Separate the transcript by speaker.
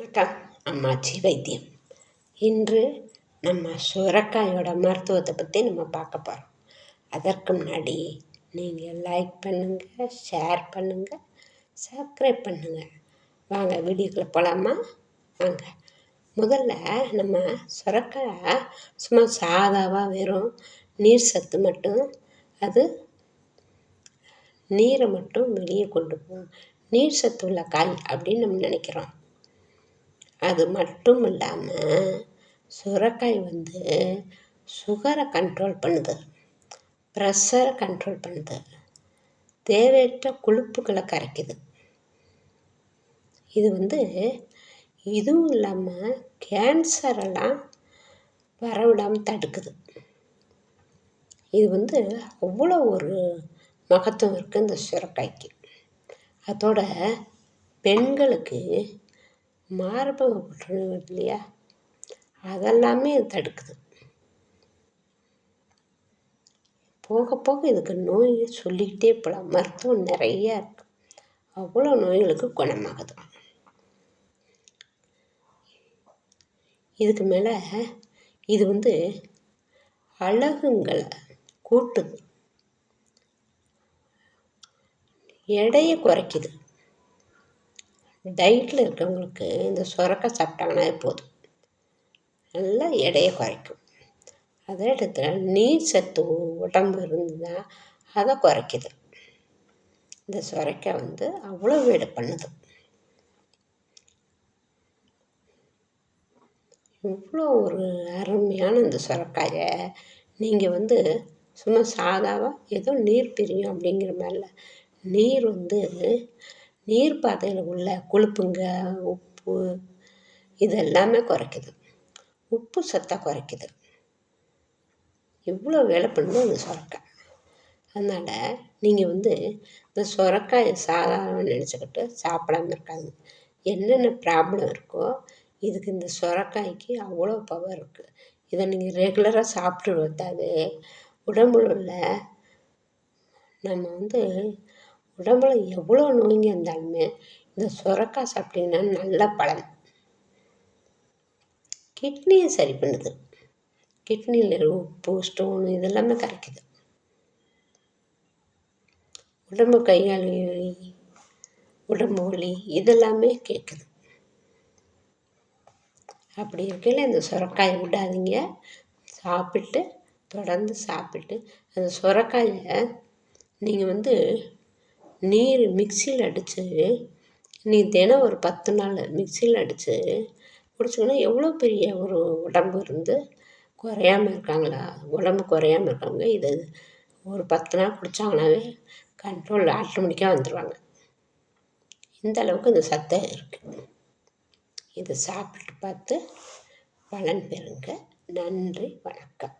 Speaker 1: வணக்கம். அம்மாச்சி வைத்தியம். இன்று நம்ம சுரக்காயோட மருத்துவத்தை பற்றி நம்ம பார்க்க போகிறோம் அதற்கு முன்னாடி நீங்கள் லைக் பண்ணுங்கள் ஷேர் பண்ணுங்கள் சப்ஸ்கிரைப் பண்ணுங்கள் வாங்க வீடியோக்குள்ளே போகலாமா வாங்க. முதல்ல நம்ம சுரக்காய் சும்மா சாதாவாக வெறும் நீர் சத்து மட்டும் அது நீரை மட்டும் வெளியே கொண்டு போகும். நீர் சத்து உள்ள காய் அப்படின்னு நம்ம நினைக்கிறோம். அது மட்டும் இல்லாமல் சுரக்காய் வந்து சுகரை கண்ட்ரோல் பண்ணுது. ப்ரெஷரை கண்ட்ரோல் பண்ணுது. தேவையற்ற கொழுப்புகளை கரைக்குது. இது வந்து இதுவும் இல்லாமல் கேன்சரெல்லாம் வரவிடாமல் தடுக்குது. இது வந்து அவ்வளோ ஒரு மகத்துவம் இருக்குது இந்த சுரக்காய்க்கு. அதோட பெண்களுக்கு மார்பக புற்றுநோய் வருது இல்லையா? அதெல்லாமே தடுக்குது. போக போக இதுக்கு நோய் சொல்லிக்கிட்டே போகலாம் மருத்துவம் நிறையா இருக்கு. அவ்வளோ நோய்களுக்கு குணமாகுது. இதுக்கு மேலே இது வந்து அழகுங்களை கூட்டுது. எடையை குறைக்குது. டயட்டில் இருக்கவங்களுக்கு இந்த சுரக்காய் சாப்பிட்டாங்கன்னா போதும். நல்லா எடையை குறைக்கும். அதே இடத்துல நீர் சத்து உடம்பு இருந்ததுன்னா அதை குறைக்குது. இந்த சுரைக்காய் வந்து அவ்வளோ வீடு பண்ணுது. இவ்வளோ ஒரு அருமையான இந்த சுரக்காயை நீங்கள் வந்து சும்மா சாதாவாக ஏதோ நீர் பிரியும் அப்படிங்கிற மாதிரில நீர் வந்து நீர் பாதையில் உள்ள கொழுப்புங்க உப்பு இதெல்லாமே குறைக்குது. உப்பு சத்தை குறைக்குது. இவ்வளோ வேலை பண்ணுது அந்த சுரக்காய் அதனால் நீங்கள் வந்து இந்த சுரக்காயை சாதாரணமாக நினச்சிக்கிட்டு சாப்பிடாம இருக்காங்க. என்னென்ன ப்ராப்ளம் இருக்கோ இதுக்கு இந்த சுரக்காய்க்கு அவ்வளோ பவர் இருக்குது இதை நீங்கள் ரெகுலராக சாப்பிட்டு வந்தாவே உடம்புல உள்ள நம்ம வந்து உடம்புல எவ்வளோ நோய்ங்க இருந்தாலுமே இந்த சுரக்காய் சாப்பிட்டீங்கன்னா நல்ல பலன். கிட்னியை சரி பண்ணுது. கிட்னியில் உப்பு ஸ்டோனு இதெல்லாமே கரைக்குது. உடம்பு கையால் உடம்பு வலி இதெல்லாமே கேட்குது அப்படி இருக்கையில் இந்த சுரக்காயை விடாதீங்க. சாப்பிட்டு தொடர்ந்து சாப்பிட்டு அந்த சுரக்காயை நீங்கள் வந்து நீர் மிக்சியில் அடித்து நீ தினம் ஒரு பத்து நாள் மிக்சியில் அடித்து குடிச்சிங்கன்னா எவ்வளோ பெரிய ஒரு உடம்பு இருந்து குறையாம இருக்காங்களா? உடம்பு குறையாம இருக்காங்க இதை ஒரு பத்து நாள் குடித்தாங்கனாவே கண்ட்ரோல் ஆட்டோமேட்டிக்காக வந்துடுவாங்க இந்த அளவுக்கு இந்த சத்தம் இருக்குது இதை சாப்பிட்டு பார்த்து பலன் பெறுங்க. நன்றி வணக்கம்.